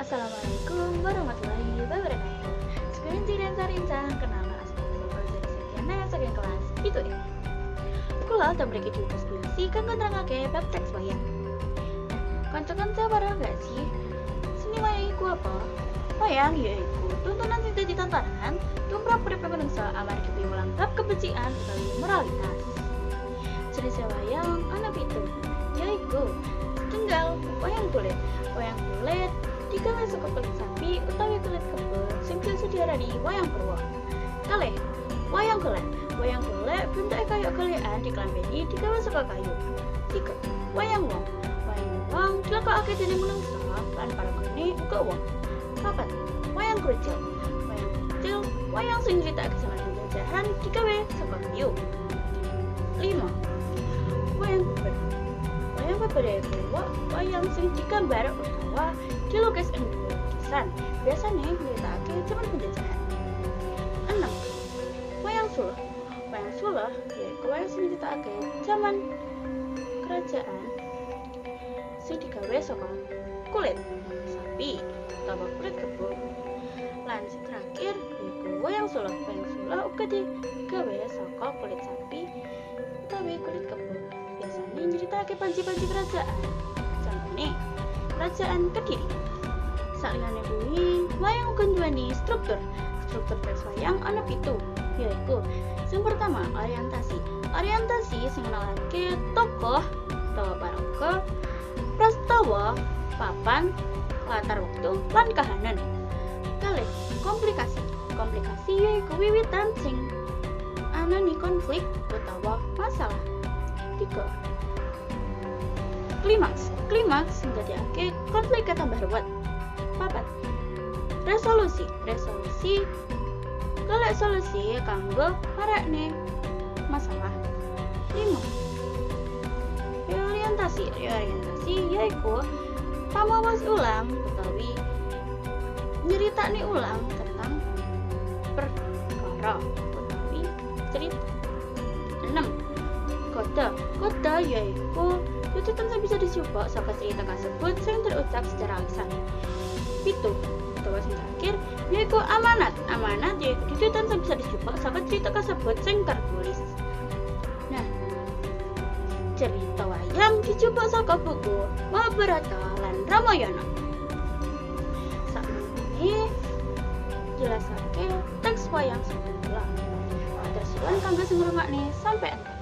Assalamualaikum warahmatullahi wabarakatuh. Sekelintir dan sarincang kenapa bapak dari sekian sekian kelas? Itu ya Kula tak beri diskusi kan keterangake bab teks wayang Kanca-kanca gak sih? Seni wayang iku apa? Wayang ya iku tuntunan sing dadi tantangan tumrap urip manungsa amargi piwulang bab kebencian utawi moralitas. Jenis wayang ana pitu yaiku tunggal wayang kulit wayang kulit digawe saka kulit sapi utawi kulit kebo sing biasa diarani wayang purwa kalih wayang golek wayang golek bentuke kaya golekan diklampeni digawe saka kayu. Tiga wayang wong. Wayang wong dilakokake dening manungsa lan paragone uga wong. Papat wayang krucil wayang krucil wayang sing critakake sama penjajahan digawe saka kayu. Lima wayang beber wayang beber ya wayang sing digambar utawa dilukis ing lukisan biasanya nyeritakake zaman penjajahan enam. Wayang suluh wayang suluh yaiku wayang sing nyeritakake zaman kerajaan. Sing digawe saka kulit. Sapi utawa kulit kebo. Lan sing terakhir yaiku wayang suluh wayang suluh uga digawe saka kulit sapi utawi kulit kebo. Biasanya nyeritakake panci-panci kerajaan kerajaan kediri. Saliyane kuwi wayang uga nduweni struktur struktur teks wayang ana pitu yaiku sing pertama orientasi. Orientasi sing ngenalake tokoh utawa paraga prastawa papan latar waktu lan kahanan. Kalih komplikasi. Komplikasi yaiku wiwitan sing anani konflik utawa masalah. Tiga klimaks. Klimaks sing dadekake konflik tambah ruwet papat. Resolusi. Resolusi. Golek solusi kanggo marakne masalah lima. Reorientasi. Reorientasi yaiku pamawas ulang utawi nyeritakne ulang tentang perkara utawi cerita. Enam. Kode. Kode yaiku tuntutan yang bisa dicoba saka cerita tersebut sing terucap secara lisan. Pitu utawa sing terakhir yaiku amanat. Amanat yaiku tuntutan yang bisa dicoba saka cerita tersebut sing tertulis. Nah cerita wayang dicoba saka buku Mahabharata lan Ramayana. Ini jelasake teks wayang semula terus kanggo sing ngrungokne sampai entek